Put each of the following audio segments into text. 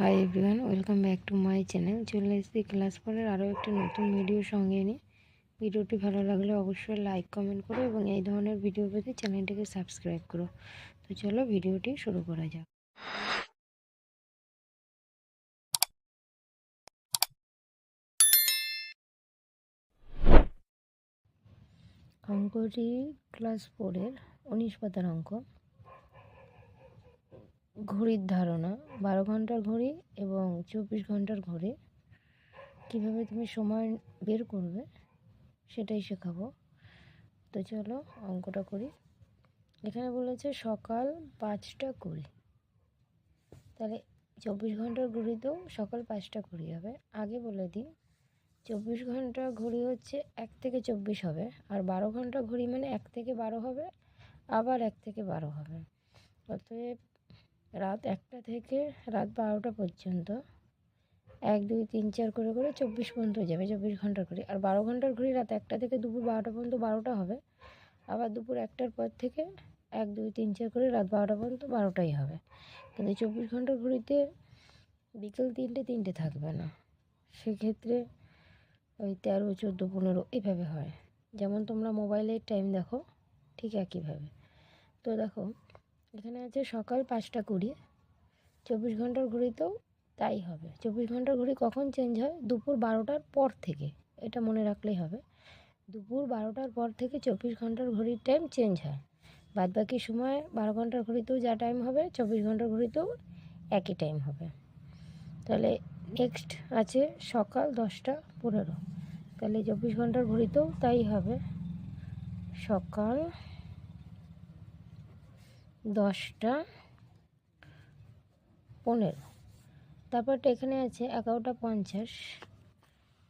Hi everyone welcome back to my channel চলে এসেছি class ফোরের আরও একটি নতুন ভিডিও সঙ্গে নিয়ে। ভিডিওটি ভালো লাগলে অবশ্যই লাইক কমেন্ট করো এবং এই ধরনের ভিডিও পেতে চ্যানেলটিকে সাবস্ক্রাইব করো। তো চলো ভিডিওটি শুরু করা যাক। অঙ্কটি ক্লাস ফোরের উনিশ পাতার অঙ্ক। ঘড়ির ধারণা, বারো ঘণ্টার ঘড়ি এবং চব্বিশ ঘণ্টার ঘড়ি। কীভাবে তুমি সময় বের করবে সেটাই শেখাবো। তো চলো অঙ্কটা করি। এখানে বলেছে সকাল পাঁচটা কুড়ি। তাহলে চব্বিশ ঘণ্টার ঘড়িতেও সকাল পাঁচটা কুড়ি হবে। আগে বলে দিই, চব্বিশ ঘণ্টা ঘড়ি হচ্ছে এক থেকে চব্বিশ হবে। আর বারো ঘণ্টা ঘড়ি মানে এক থেকে বারো হবে, আবার এক থেকে বারো হবে। অতএব রাত একটা থেকে রাত বারোটা পর্যন্ত। এক, দুই, তিন, চার করে করে চব্বিশ পর্যন্ত যাবে, চব্বিশ ঘণ্টার ঘড়ি। আর বারো ঘণ্টার ঘড়ি রাত একটা থেকে দুপুর বারোটা পর্যন্ত বারোটা হবে। আবার দুপুর একটার পর থেকে এক, দুই, তিন, চার করে রাত বারোটা পর্যন্ত বারোটাই হবে। কিন্তু চব্বিশ ঘণ্টার ঘড়িতে বিকেল তিনটে তিনটে থাকবে না। সেক্ষেত্রে ওই তেরো, চোদ্দ, পনেরো এভাবে হয়। যেমন তোমরা মোবাইলের টাইম দেখো, ঠিক একইভাবে। তো দেখো এখানে আছে সকাল পাঁচটা কুড়ি। চব্বিশ ঘণ্টার ঘড়িতেও তাই হবে। চব্বিশ ঘণ্টার ঘড়ি কখন চেঞ্জ হয়? দুপুর বারোটার পর থেকে। এটা মনে রাখলেই হবে। দুপুর বারোটার পর থেকে চব্বিশ ঘণ্টার ঘড়ির টাইম চেঞ্জ হয়। বাদ বাকি সময় বারো ঘণ্টার ঘড়িতেও যা টাইম হবে, চব্বিশ ঘণ্টার ঘড়িতেও একই টাইম হবে। তাহলে নেক্সট আছে সকাল দশটা পনেরো। তাহলে চব্বিশ ঘণ্টার ঘড়িতেও তাই হবে। সকাল দশটা পনেরো। তারপরটা এখানে আছে এগারোটা পঞ্চাশ।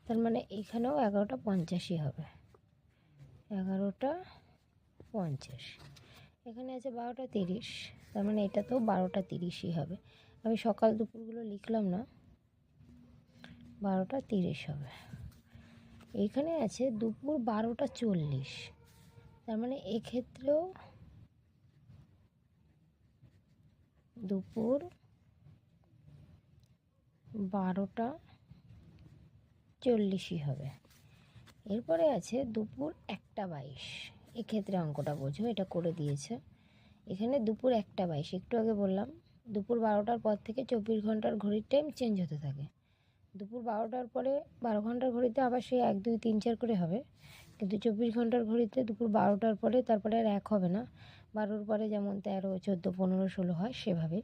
তার মানে এখানেও এগারোটা পঞ্চাশই হবে। এগারোটা পঞ্চাশ। এখানে আছে বারোটা তিরিশ। তার মানে এটাতেও বারোটা তিরিশই হবে। আমি সকাল দুপুরগুলো লিখলাম না। বারোটা তিরিশ হবে। এখানে আছে দুপুর বারোটা চল্লিশ। তার মানে এক্ষেত্রেও দুপুর বারোটা চল্লিশই হবে। এরপরে আছে দুপুর একটা বাইশ। এক্ষেত্রে অঙ্কটা বোঝো, এটা করে দিয়েছে। এখানে দুপুর একটা বাইশ, একটু আগে বললাম, দুপুর বারোটার পর থেকে চব্বিশ ঘণ্টার ঘড়ির টাইম চেঞ্জ হতে থাকে। দুপুর বারোটার পরে বারো ঘণ্টার ঘড়িতে আবার সেই এক, দুই, তিন, চার করে হবে। কিন্তু চব্বিশ ঘণ্টার ঘড়িতে দুপুর বারোটার পরে তারপরে আর এক হবে না। বারোর পরে যেমন তেরো, চোদ্দ, পনেরো, ষোলো হয় সেভাবে।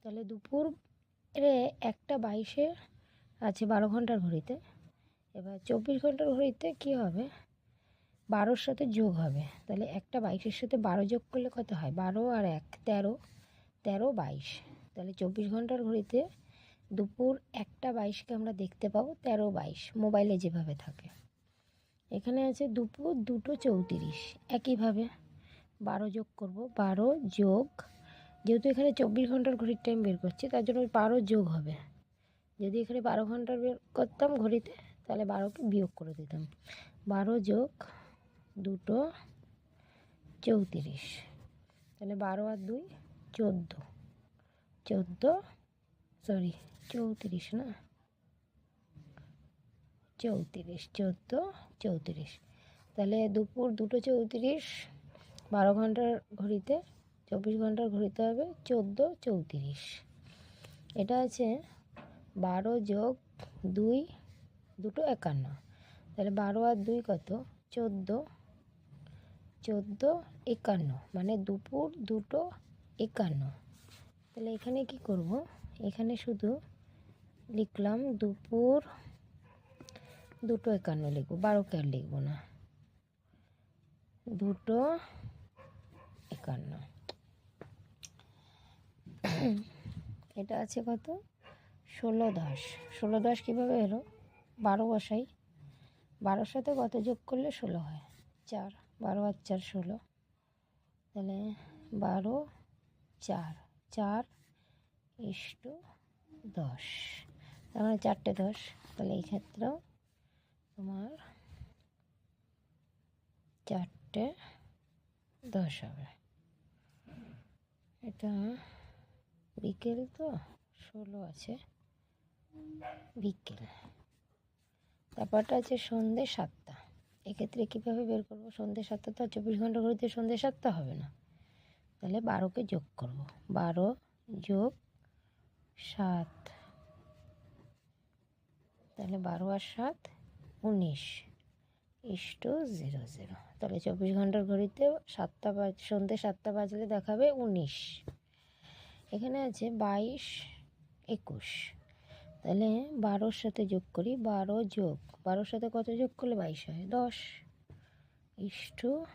তাহলে দুপুর একটা বাইশে আছে বারো ঘণ্টার ঘড়িতে। এবার চব্বিশ ঘণ্টার ঘড়িতে কী হবে? বারোর সাথে যোগ হবে। তাহলে একটা বাইশের সাথে বারো যোগ করলে কত হয়? বারো আর এক, তেরো তেরো, বাইশ। তাহলে চব্বিশ ঘণ্টার ঘড়িতে দুপুর একটা বাইশকে আমরা দেখতে পাবো, তেরো, বাইশ, মোবাইলে যেভাবে থাকে। এখানে আছে দুপুর দুটো চৌত্রিশ, একইভাবে। বারো যোগ করব, বারো যোগ, যেহেতু এখানে চব্বিশ ঘণ্টার ঘড়ির টাইম বের করছি, তার জন্য বারো যোগ হবে। যদি এখানে বারো ঘণ্টার বের করতাম ঘড়িতে, তাহলে বারোকে বিয়োগ করে দিতাম। বারো যোগ দুটো চৌত্রিশ, তাহলে বারো আর দুই চোদ্দ। চোদ্দ সরি চৌত্রিশ না? চৌত্রিশ, চোদ্দ, চৌত্রিশ। তাহলে দুপুর দুটো চৌত্রিশ বারো ঘণ্টার ঘড়িতে, চব্বিশ ঘণ্টার ঘড়িতে হবে চোদ্দ চৌত্রিশ। এটা আছে বারো যোগ দুই, দুটো একান্ন। তাহলে বারো আর দুই কত? চোদ্দ চোদ্দ একান্ন। মানে দুপুর দুটো একান্ন। তাহলে এখানে কি করব? এখানে শুধু লিখলাম দুপুর দুটো একান্ন লিখব। বারোকে আর লিখব না। দুটো একান্ন। এটা আছে কত? ষোলো দশ। ষোলো দশ কীভাবে এলো বারো বসাই। বারোর সাথে কত যোগ করলে ষোলো হয়? চার। বারো আর চার ষোলো। তাহলে বারো, চার। চার ইস্টু দশ। তার মানে চারটে দশ। তাহলে এই ক্ষেত্রেও তোমার চারটে দশ হবে। এটা বিকেল তো, ষোলো আছে। বিকেল। ব্যাপারটা আছে সন্ধে সাতটা। এক্ষেত্রে কীভাবে বের করব? সন্ধে সাতটা তো চব্বিশ ঘণ্টা ঘড়িতে সন্ধে সাতটা হবে না। তাহলে বারোকে যোগ করব। বারো যোগ সাত। তাহলে বারো আর সাত, উনিশ। Is two zero zero. তাহলে চব্বিশ ঘণ্টার ঘড়িতে সাতটা বাজ সন্ধ্যে সাতটা বাজলে দেখাবে উনিশ। এখানে আছে বাইশ, একুশ। তাহলে বারোর সাথে যোগ করি, বারো যোগ। বারোর সাথে কত যোগ করলে বাইশ হয়? দশ। ইস টু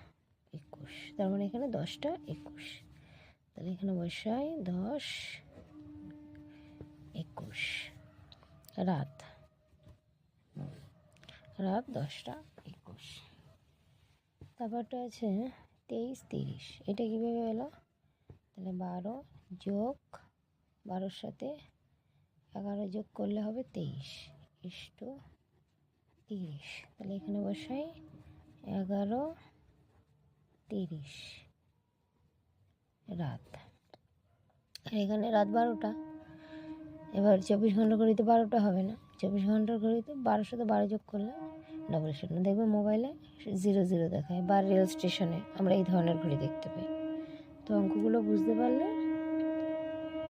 একুশ। তার মানে এখানে দশটা একুশ। তাহলে এখানে বসাই দশ, একুশ। রাত। রাত দশটা একুশ তারপরটা আছে তেইশ, তিরিশ। এটা কীভাবে এলো তাহলে বারো যোগ বারোর সাথে এগারো যোগ করলে হবে তেইশ ইস্টু তিরিশ। তাহলে এখানে বসাই এগারো তিরিশ রাত। আর এখানে রাত বারোটা। এবার চব্বিশ ঘণ্টা ঘড়িতে বারোটা হবে না। চব্বিশ ঘণ্টার ঘড়িতে বারোর সাথে বারো যোগ করলে ডবল শূন্য দেখবে মোবাইলে জিরো জিরো দেখায় বা রেল স্টেশনে আমরা এই ধরনের ঘড়ি দেখতে পাই। তো অঙ্কগুলো বুঝতে পারলে